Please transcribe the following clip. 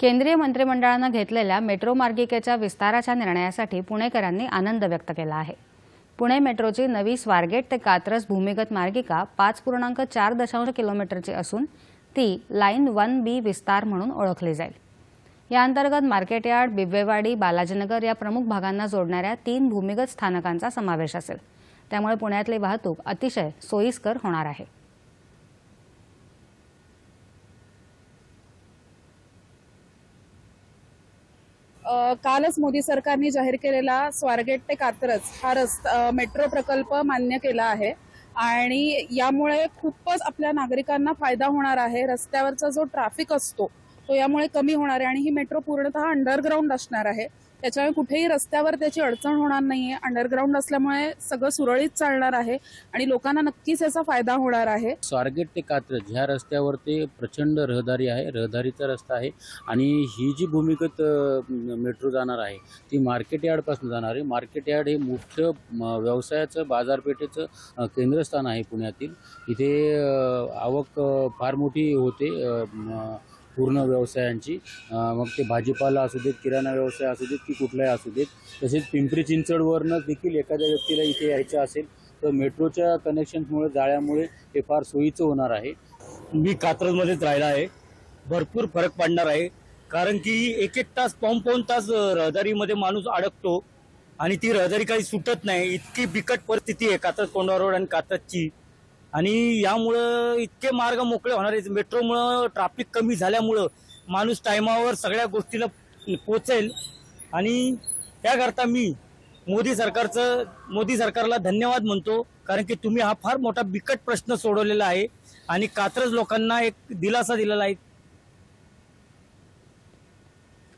केंद्रीय मंत्रिमंडळानं घेतलेल्या मेट्रो मार्गिकेच्या विस्ताराच्या निर्णयासाठी पुणेकरांनी आनंद व्यक्त केला आहे. पुणे मेट्रोची नवी स्वारगेट ते कात्रज भूमिगत मार्गिका पाच पूर्णांक चार दशांश किलोमीटरची असून ती लाईन वन बी विस्तार म्हणून ओळखली जाईल. या अंतर्गत मार्केटयार्ड बिब्वेवाडी बालाजीनगर या प्रमुख भागांना जोडणाऱ्या तीन भूमिगत स्थानकांचा समावेश असेल. त्यामुळे पुण्यातली वाहतूक अतिशय सोयीस्कर होणार आहे. कालच मोदी सरकारने जाहीर केलेला स्वारगेट ते कात्रज हा रस्ता मेट्रो प्रकल्प मान्य केला आहे. आणि यामुळे खूपच आपल्या नागरिकांना फायदा होणार आहे. रस्त्यावरचा जो ट्रॅफिक असतो तो यामुळे कमी होणार आहे. आणि ही मेट्रो पूर्णतः अंडरग्राऊंड असणार आहे. त्याच्यामुळे कुठेही रस्त्यावर त्याची अडचण होणार नाहीये. अंडरग्राऊंड असल्यामुळे सगळं सुरळीत चालणार आहे आणि लोकांना नक्कीच याचा फायदा होणार आहे. स्वारगेट ते कात्रज ह्या रस्त्यावर ते प्रचंड रहदारी आहे. रहदारीचा रस्ता आहे आणि ही जी भूमिगत मेट्रो जाणार आहे ती मार्केट यार्डपासून जाणार आहे. मार्केट यार्ड हे मुख्य व्यवसायाचं बाजारपेठेचं केंद्रस्थान आहे पुण्यातील. इथे आवक फार मोठी होते. पूर्ण व्यवसायांची. मग ते भाजीपाला असू देत किराणा व्यवसाय असू देत की कुठलाही असू देत. तसेच पिंपरी चिंचवडवरनं देखील एखाद्या व्यक्तीला इथे यायचं असेल तर मेट्रोच्या कनेक्शनमुळे जाळ्यामुळे हे फार सोयीचं होणार आहे. मी कात्रजमध्येच राहिला आहे. भरपूर फरक पडणार आहे. कारण की एक एक तास पाऊन पाऊन तास रहदारीमध्ये माणूस अडकतो. आणि ती रहदारी काही सुटत नाही. इतकी बिकट परिस्थिती आहे कात्रज कोंडा रोड आणि कात्रजची. आणि यामुळं इतके मार्ग मोकळे होणार आहेत. मेट्रोमुळं ट्रॅफिक कमी झाल्यामुळं माणूस टायमावर सगळ्या गोष्टीला पोचेल. आणि त्याकरता मी मोदी सरकारचं मोदी सरकारला धन्यवाद म्हणतो. कारण की तुम्ही हा फार मोठा बिकट प्रश्न सोडवलेला आहे. आणि कात्रज लोकांना एक दिलासा दिलेला आहे.